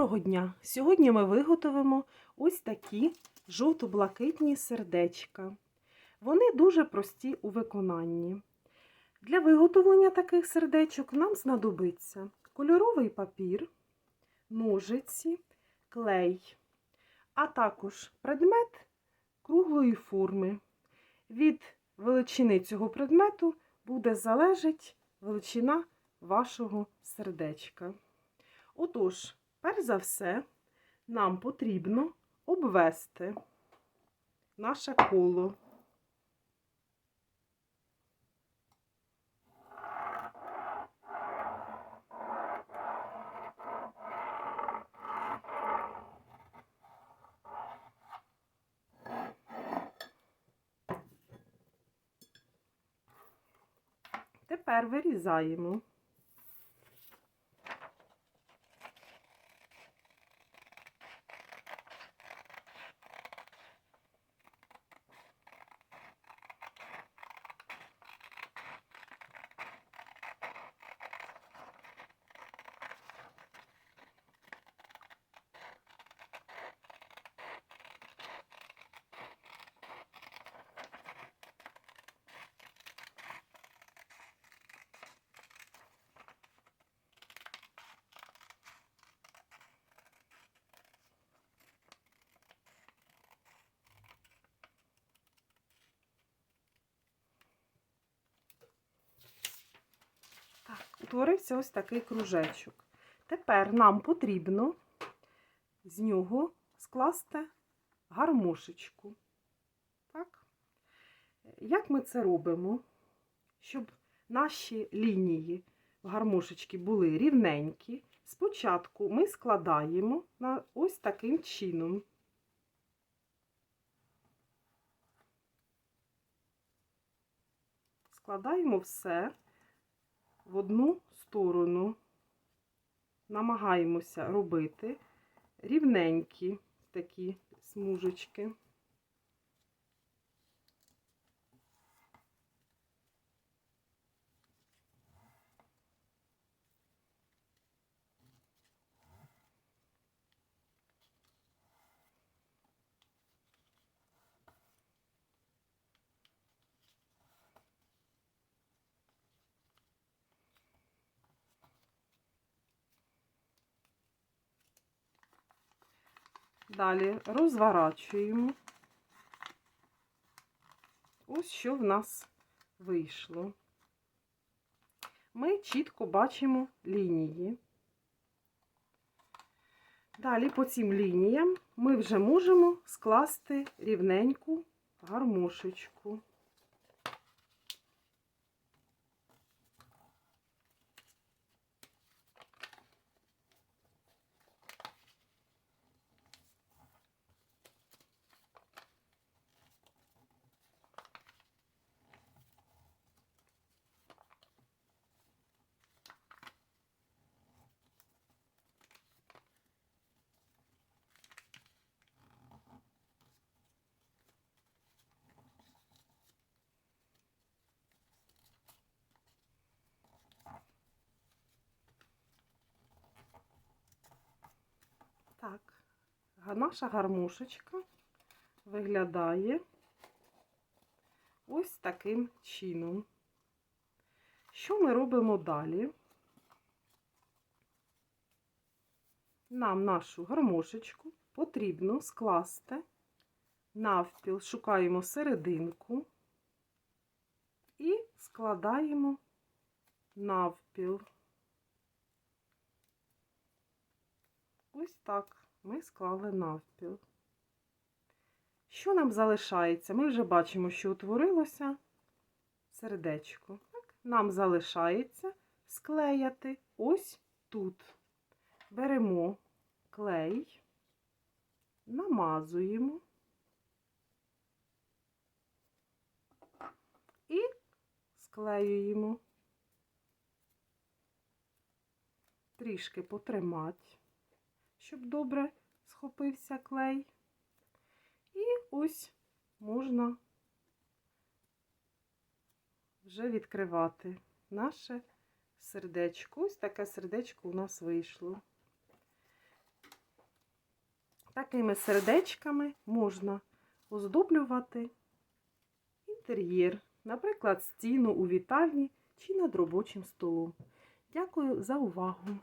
Доброго дня! Сьогодні ми виготовимо ось такі жовто-блакитні сердечка. Вони дуже прості у виконанні. Для виготовлення таких сердечок нам знадобиться кольоровий папір, ножиці, клей, а також предмет круглої форми. Від величини цього предмету буде залежати величина вашого сердечка. Отож, перш за все, нам потрібно обвести наше коло. Тепер вирізаємо. Утворився ось такий кружечок. Тепер нам потрібно з нього скласти гармошечку. Так? Як ми це робимо? Щоб наші лінії в гармошечки були рівненькі, спочатку ми складаємо ось таким чином. Складаємо все в одну сторону. Намагаємося робити рівненькі такі смужечки. Далі розворачуємо. Ось що в нас вийшло. Ми чітко бачимо лінії. Далі по цим лініям ми вже можемо скласти рівненьку гармошечку. Так, наша гармошечка виглядає ось таким чином. Що ми робимо далі? Нам нашу гармошечку потрібно скласти навпіл, шукаємо серединку і складаємо навпіл. Ось так ми склали навпіл. Що нам залишається? Ми вже бачимо, що утворилося сердечко. Так? Нам залишається склеяти ось тут. Беремо клей, намазуємо і склеюємо. Трішки потримати щоб добре схопився клей. І ось можна вже відкривати наше сердечко. Ось таке сердечко у нас вийшло. Такими сердечками можна оздоблювати інтер'єр, наприклад, стіну у вітальні чи над робочим столом. Дякую за увагу!